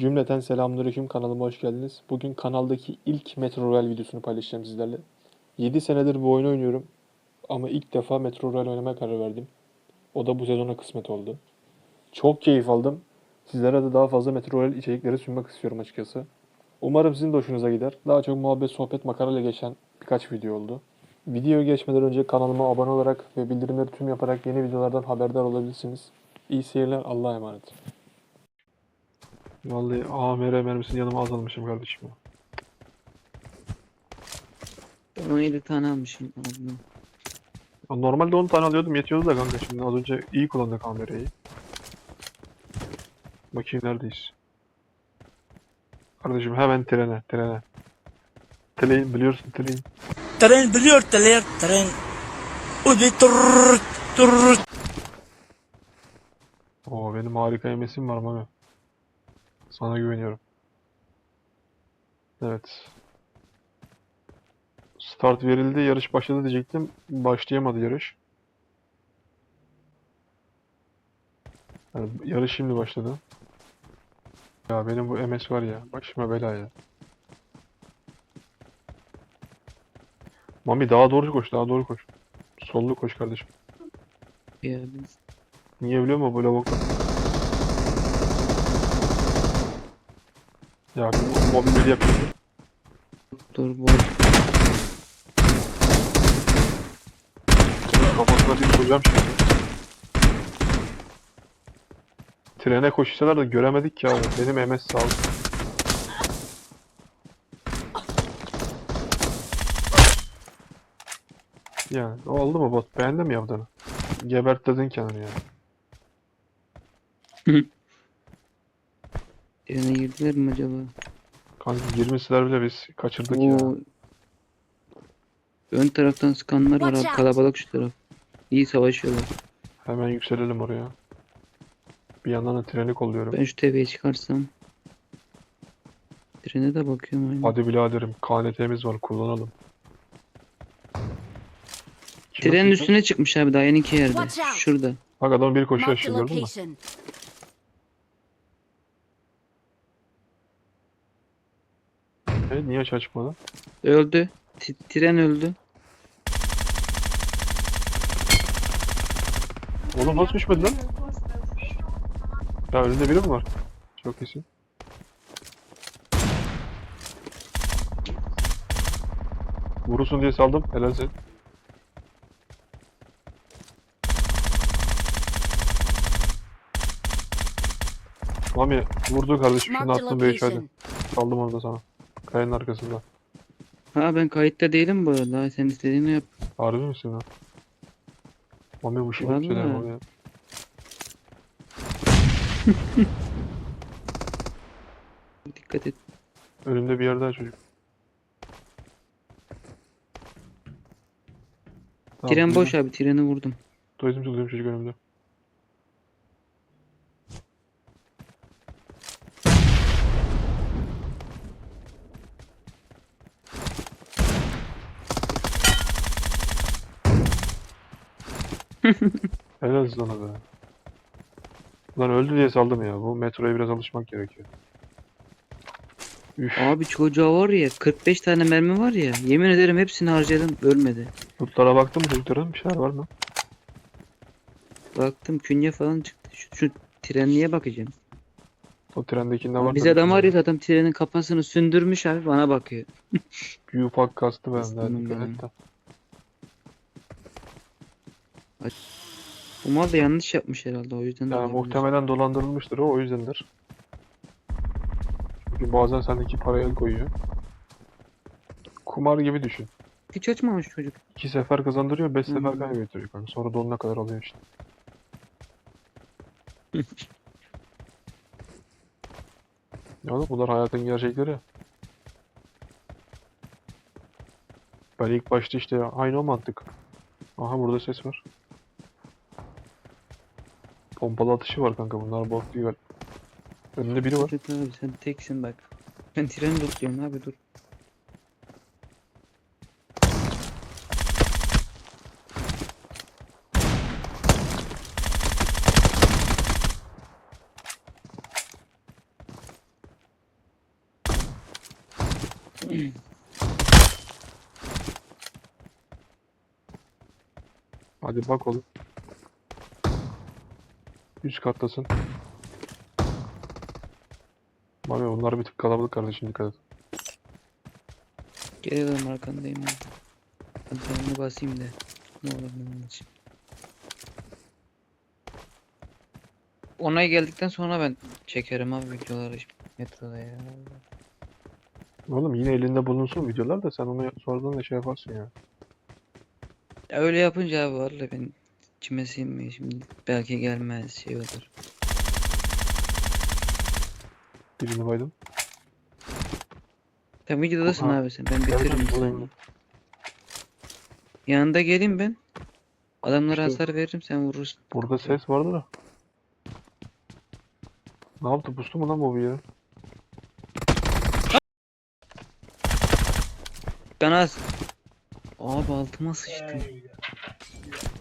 Cümleten selamünaleyküm kanalıma hoş geldiniz. Bugün kanaldaki ilk Metro Royale videosunu paylaşacağım sizlerle. 7 senedir bu oyunu oynuyorum ama ilk defa Metro Royale oynamaya karar verdim. O da bu sezona kısmet oldu. Çok keyif aldım. Sizlere de daha fazla Metro Royale içerikleri sunmak istiyorum açıkçası. Umarım sizin de hoşunuza gider. Daha çok muhabbet, sohbet, makarayla geçen birkaç video oldu. Videoya geçmeden önce kanalıma abone olarak ve bildirimleri tüm yaparak yeni videolardan haberdar olabilirsiniz. İyi seyirler, Allah'a emanet. Vallahi AMR mermisini yanıma az almışım kardeşim. ya. Ben 17 tane almışım. Aldım. Ya Normalde 10 tane alıyordum yetiyordu da kanka şimdi az önce iyi kullandık kamerayı. Bakayım neredeyiz. Kardeşim hemen trene, trene. Tren biliyorsun tren. Tren biliyor tren tren. Udi turr turr. Oo benim harika yemesim var Mami. Sana güveniyorum. Evet. Start verildi, yarış başladı diyecektim. Başlayamadı yarış. Yani yarış şimdi başladı. Ya benim bu MS var ya, başıma bela ya. Mami daha doğru koş, daha doğru koş. Sollu koş kardeşim. Niye biliyor musun bu lavukla? Ya bir mobil yapıyor. dur bu Kafasına bir koyacağım şimdi. Trene koşsalar da göremedik ya. Benim MS sağ ol. Ya oldu mu bot? Beğendin mi yaptığını? Gebertledin kendini ya. Trene girdiler mi acaba? Kanka 20 siler bile biz kaçırdık ya. Oo. Ön taraftan sıkanlar var Watch abi. out. Kalabalık şu taraf. İyi savaşıyorlar. Hemen yükselelim oraya. Bir yandan da treni kolluyorum. Ben şu tepeye çıkarsam. Trene de bakıyorum aynı. Hadi biraderim KNT'miz var kullanalım. Kim Trenin yapıyor? üstüne çıkmış abi daha yeni yerde. Watch out. Şurada. Bak adam bir koşuyor Marked a şimdi gördün mü? location. E, niye açığa çıkmadı? Öldü. T- tren öldü. Oğlum nasıl düşmedi lan? Ya önünde biri mi var? Çok iyisin. Vurursun diye saldım. Helal sen. Mami vurdu kardeşim. A attım bir location. Saldım onu da sana. Kayanın arkasında. Ha ben kayıtta değilim bu arada. Sen istediğini yap. Harbi misin lan? Mami bu şey söyler Mami. Dikkat et. Önümde bir yerde çocuk. Tren boş abi. Treni vurdum. Duydum duydum çocuk önümde. Helal sana be. Lan öldü diye saldım ya. Bu metroya biraz alışmak gerekiyor. Üf. Abi çocuğa var ya 45 tane mermi var ya. Yemin ederim hepsini harcadım. Ölmedi. Lootlara baktın mı çocukların? Bir şeyler var mı? Baktım künye falan çıktı. Şu, şu trenliğe bakacağım. O trendekinde var. Biz adam ki. arıyor adam trenin kafasını sündürmüş abi bana bakıyor. Ufak kastı bende. Dikkat et de. Bu mal da yanlış yapmış herhalde o yüzden de Yani muhtemelen dolandırılmıştır o, o yüzdendir. Çünkü bazen sendeki paraya el koyuyor. Kumar gibi düşün. Hiç açmamış çocuk. İki sefer kazandırıyor, beş sefer Hmm. kaybediyor kanka. Sonra donuna kadar alıyor işte. Ya oğlum bunlar hayatın gerçekleri. Ben ilk başta işte aynı o mantık. Aha burada ses var. Pompalı atışı var kanka bunlar bot değil. Önünde biri var. Abi sen teksin bak. Ben treni tutuyorum abi dur. Hadi bak oğlum. Üst kattasın. Mami onlar bir tık kalabalık kardeşim dikkat et. Geliyorum arkandayım ya. Onu basayım da. Ne olur ne olmaz. Onay geldikten sonra ben çekerim abi videoları metroda ya. Oğlum yine elinde bulunsun videolar da sen onu sonradan da şey yaparsın ya. Ya öyle yapınca abi vallahi ben içime sinmiyor şimdi. Belki gelmez şey olur. Birini baydım. Sen videodasın Ha. abi sen. Ben bitiririm seni. ben. Yanında geleyim ben. Adamlara İşte- hasar veririm sen vurursun. Burada ses vardı da. Ne yaptı? Pustu mu lan bu bir yere? Ben az. Abi altıma sıçtım.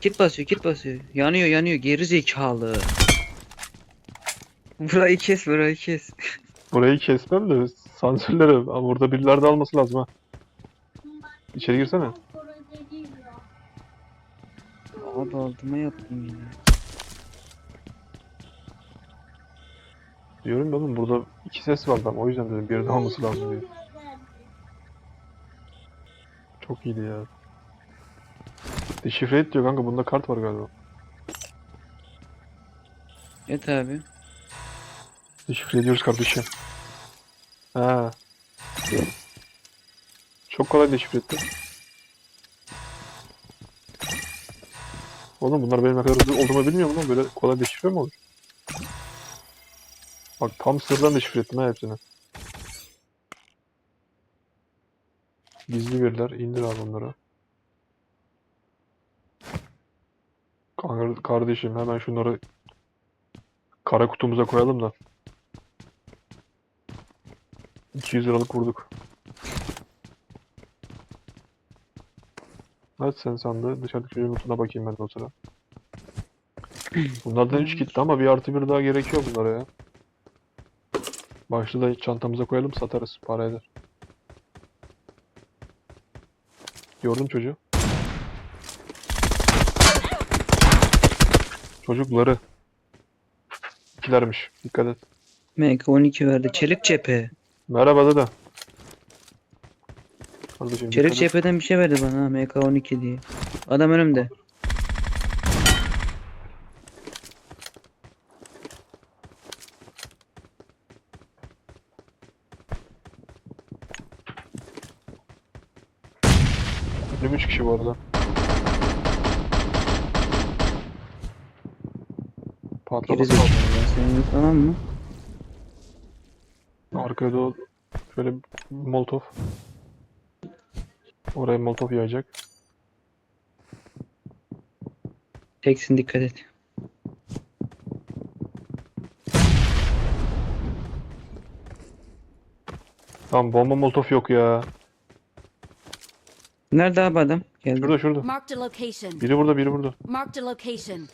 Kit basıyor kit basıyor. Yanıyor yanıyor geri zekalı. Burayı kes burayı kes. Burayı kesmem de sansürleri. Ama burada birileri de alması lazım ha. İçeri girsene. Abi altıma yaptım yine. Diyorum ya oğlum burada iki ses var tam. O yüzden dedim birinin alması lazım diye. Çok iyiydi ya. Deşifre et diyor kanka. Bunda kart var galiba. Evet abi. Deşifre ediyoruz kardeşim. Ha. Çok kolay deşifre etti. Oğlum bunlar benim ne kadar hızlı olduğumu bilmiyor mu lan? Böyle kolay deşifre mi olur? Bak tam sırdan deşifre ettim ha hepsini. Gizli veriler. indir abi onları. Kardeşim hemen şunları kara kutumuza koyalım da. 200 liralık vurduk. Aç sen sandığı. Dışarıdaki çocuğun notuna bakayım ben de o sıra. Bunlardan 3 gitti ama bir artı bir daha gerekiyor bunlara ya. Başlı da çantamıza koyalım satarız. Para eder. Gördün çocuğu. Çocukları. İkilermiş. Dikkat et. MK12 verdi. Çelik cephe. Merhaba dede. Kardeşim Çelik dikkat et. cepheden bir şey verdi bana ha MK12 diye. Adam önümde. Benim 3 kişi bu arada. Geri Patlaması zekalı ya. Mı? Arkaya doğru şöyle molotof. Oraya molotof yayacak. Teksin dikkat et. Tamam bomba molotof yok ya. Nerede abi adam? Geldi. Şurada şurada. Marked a location. Biri burada biri burada. Marked a location.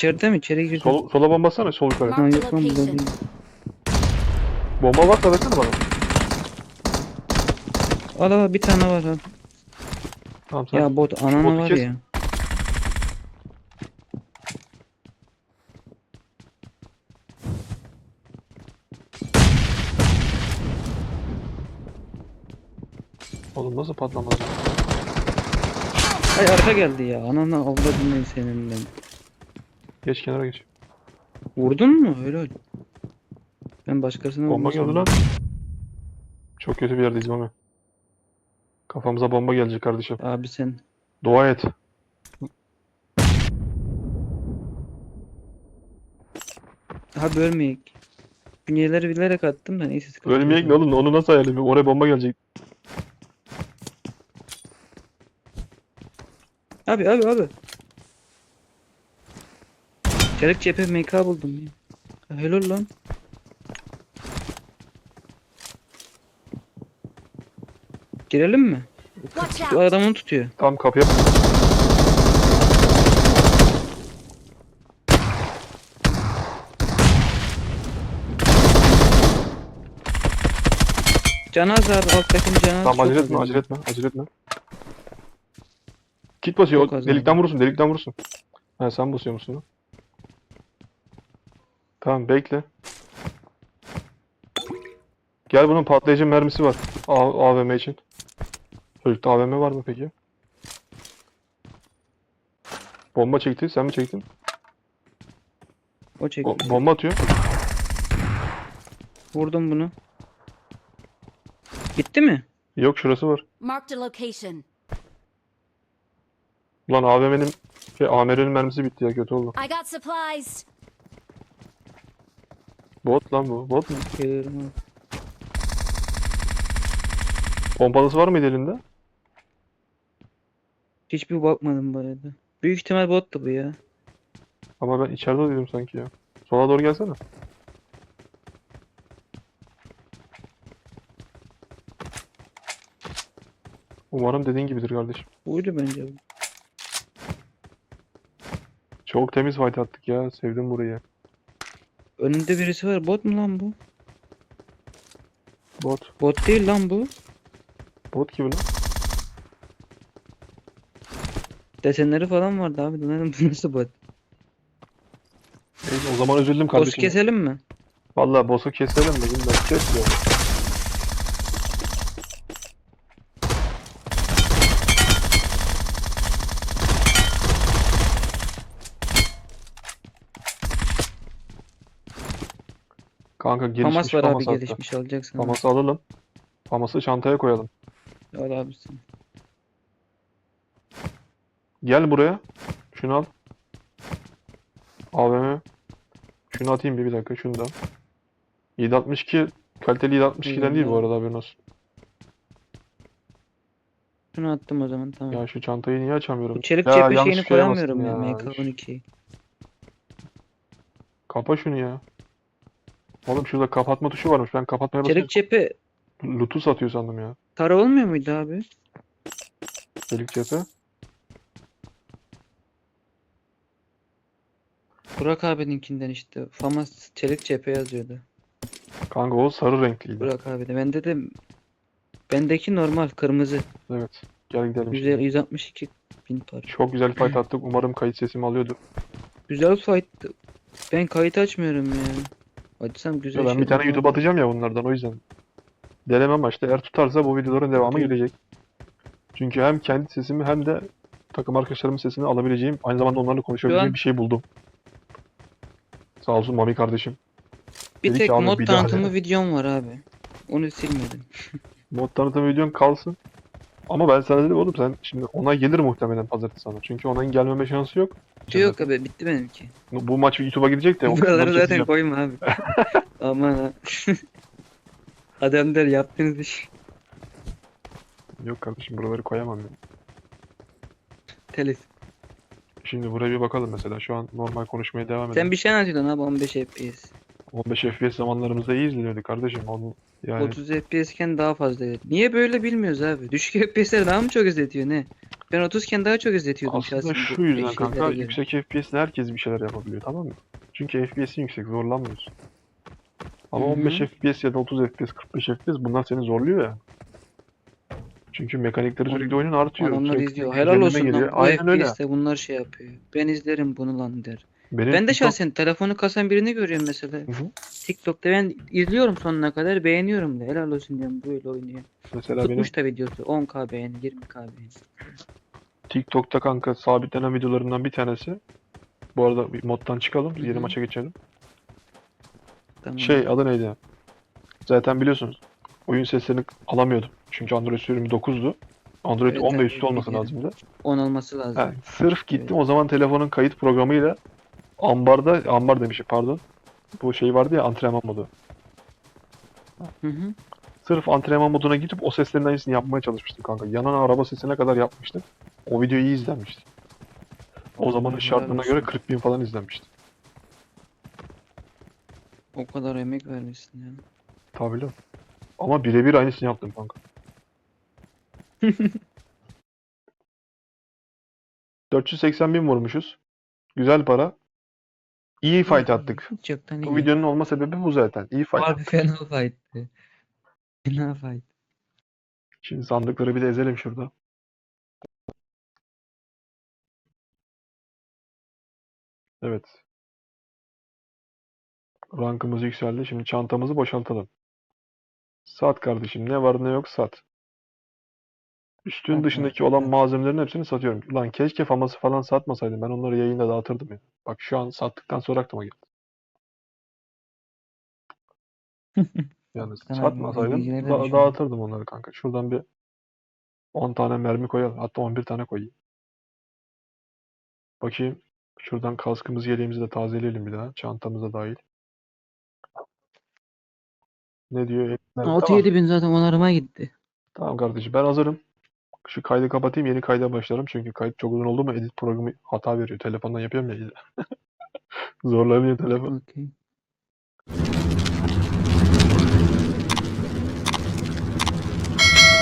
İçeride mi? İçeri girdi. Sol, sola bomba atsana sol yukarı. Ha, yok lan burada değil. Bomba varsa versene bana. Al al bir tane var al. Tamam sen. Ya bot ananı botu var kes. ya. Oğlum nasıl patlamadı? Ay arka geldi ya. Ananı avradın senin ben. Geç kenara geç. Vurdun mu? Öyle. Ben başkasına Bomba geldi lan. Çok kötü bir yerdeyiz Mami. Kafamıza bomba gelecek kardeşim. Abi sen. Dua et. Abi ölmeyek. Bünyeleri bilerek attım da neyse sıkıntı yok. Ölmeyek ne oğlum? Onu nasıl ediyorum? Oraya bomba gelecek. Abi abi abi. Çelik cephe MK buldum ya. Helal lan. Girelim mi? Watch Bu out! adam onu tutuyor. Tam kapıya. Canaz abi alttakinin canaz Tamam acele etme, acele etme, acele etme. Kit basıyor, Çok az delikten vurursun, delikten vurursun. Ha sen basıyor musun? lan? Tamam bekle. Gel bunun patlayıcı mermisi var. A AVM için. Çocukta AVM var mı peki? Bomba çekti, sen mi çektin? O çek. O, bomba atıyor. Vurdum bunu. Bitti mi? Yok şurası var. Marked a location. Ulan AVM'nin şey AMR'nin mermisi bitti ya kötü oldu. I got supplies. Bot lan bu. Bot mu? Pompalısı var mıydı elinde? Hiçbir bakmadım bu arada. Büyük ihtimal bottu bu ya. Ama ben içeride duydum sanki ya. Sola doğru gelsene. Umarım dediğin gibidir kardeşim. Buydu bence bu. Çok temiz fight attık ya. Sevdim burayı. Önünde birisi var. Bot mu lan bu? Bot. Bot değil lan bu. Bot gibi lan. Desenleri falan vardı abi. Dedim bu nasıl bot? Neyse, o zaman üzüldüm kardeşim. keselim mi? Vallahi boss'u keselim de bilmem. Kes ya. Kanka gelişmiş Famas var abi Famas attı. gelişmiş alacaksın. abi. Famas'ı alalım. Famas'ı çantaya koyalım. Al abisin. Gel buraya. Şunu al. AVM. Şunu atayım bir, bir dakika. Şunu da. al. 762 kaliteli 762'den değil bu arada haberin olsun. Şunu attım o zaman tamam. Ya şu çantayı niye açamıyorum? Bu çelik Ya cephe şeyini şeye koyamıyorum ya. ya. MK12'yi. Kapa şunu ya. Oğlum şurada kapatma tuşu varmış. Ben kapatmaya basıyorum. Çelik cephe Loot'u satıyor sandım ya. kara olmuyor muydu abi? Çelik cephe. Burak abininkinden işte. Famas çelik cephe yazıyordu. Kanka o sarı renkliydi. Burak abi de. Bende de bendeki normal kırmızı. Evet. Gel gidelim Güzel şimdi. 162 bin para. Çok güzel fight attık. Umarım kayıt sesimi alıyordur. Güzel fight. Ben kayıt açmıyorum ya. Açsam güzel Ya ben bir şeyler tane var. YouTube atacağım ya bunlardan o yüzden. Deneme amaçlı. Eğer tutarsa bu videoların devamı Okey. gelecek. Çünkü hem kendi sesimi hem de takım arkadaşlarımın sesini alabileceğim, aynı zamanda onlarla konuşabileceğim an- bir şey buldum. Sağ olsun Mami kardeşim. Bir Dedi tek ki abi mod bir daha tanıtımı dene. videom var abi. Onu silmedim. Mod tanıtım videon kalsın. Ama ben sana dedim oğlum sen şimdi onay gelir muhtemelen pazartesi sana. Çünkü onayın gelmeme şansı yok. Yok abi bitti benimki. Bu bu maç YouTube'a gidecek de Buraları zaten koyma abi. Aman ha. Adam der yaptığınız iş. Yok kardeşim buraları koyamam ya. Telif. Şimdi buraya bir bakalım mesela. Şu an normal konuşmaya devam edelim. Sen bir şey anlatıyordun abi 15 FPS. 15 FPS zamanlarımızda iyi izleniyordu kardeşim. Onu yani 30 FPS iken daha fazla. Niye böyle bilmiyoruz abi. Düşük FPS'ler daha mı çok izletiyor ne? Ben 30 iken daha çok izletiyordum aslında şahsen şu bu yüzden kanka göre. yüksek FPS'le herkes bir şeyler yapabiliyor tamam mı? Çünkü FPS'in yüksek zorlanmıyorsun. Ama Hı hı. 15 FPS ya da 30 FPS, 45 FPS bunlar seni zorluyor ya. Çünkü mekanikleri sürekli oyunun artıyor. Adamlar sürekli izliyor. Helal olsun geliyor. lan. Aynen öyle. FPS'te bunlar şey yapıyor. Ben izlerim bunu lan der. Benim Ben de TikTok- şahsen telefonu kasan birini görüyorum mesela. Hı hı. TikTok'ta ben izliyorum sonuna kadar beğeniyorum da. Helal olsun diyorum böyle oynuyor. Mesela benim Tutmuş da videosu. 10k beğeni, 20k beğeni. TikTok'ta kanka sabitlenen videolarımdan bir tanesi. Bu arada bir moddan çıkalım. Hı Yeni hı. maça geçelim. Tamam. Şey adı neydi? Zaten biliyorsunuz oyun seslerini alamıyordum. Çünkü Android sürümü 9'du. Android Evet, 10 ve evet, üstü olması biliyorum. lazımdı. 10 olması lazım. Ha, sırf gittim o zaman telefonun kayıt programıyla ambarda, ambar demişim pardon. Bu şey vardı ya antrenman modu. Hı hı. Sırf antrenman moduna gidip o seslerin aynısını yapmaya çalışmıştım kanka. Yanan araba sesine kadar yapmıştım. O video iyi izlenmişti. O zamanın şartlarına göre 40 bin falan izlenmişti. O kadar emek vermişsin ya. Tabii lan. Ama birebir aynısını yaptım kanka. 480 bin vurmuşuz. Güzel para. İyi fight attık. Çoktan Bu iyi. videonun olma sebebi bu zaten. İyi fight. Harbi fena fight'tı. Ne yapayım? Şimdi sandıkları bir de ezelim şurada. Evet. Rankımız yükseldi. Şimdi çantamızı boşaltalım. Sat kardeşim. Ne var ne yok sat. Üstün dışındaki olan malzemelerin hepsini satıyorum. Lan keşke faması falan satmasaydım. Ben onları yayında dağıtırdım ya. Bak şu an sattıktan sonra aklıma geldi. Yani satmasaydım bilgileri de da- dağıtırdım onları kanka. Şuradan bir 10 tane mermi koyalım. Hatta 11 tane koyayım. Bakayım. Şuradan kaskımızı yeleğimizi de tazeleyelim bir daha. Çantamıza dahil. Ne diyor? Evet, tamam. 6-7 bin zaten onarıma gitti. Tamam kardeşim ben hazırım. Şu kaydı kapatayım yeni kayda başlarım. Çünkü kayıt çok uzun oldu mu edit programı hata veriyor. Telefondan yapıyorum ya. Zorlanıyor telefon. Okey.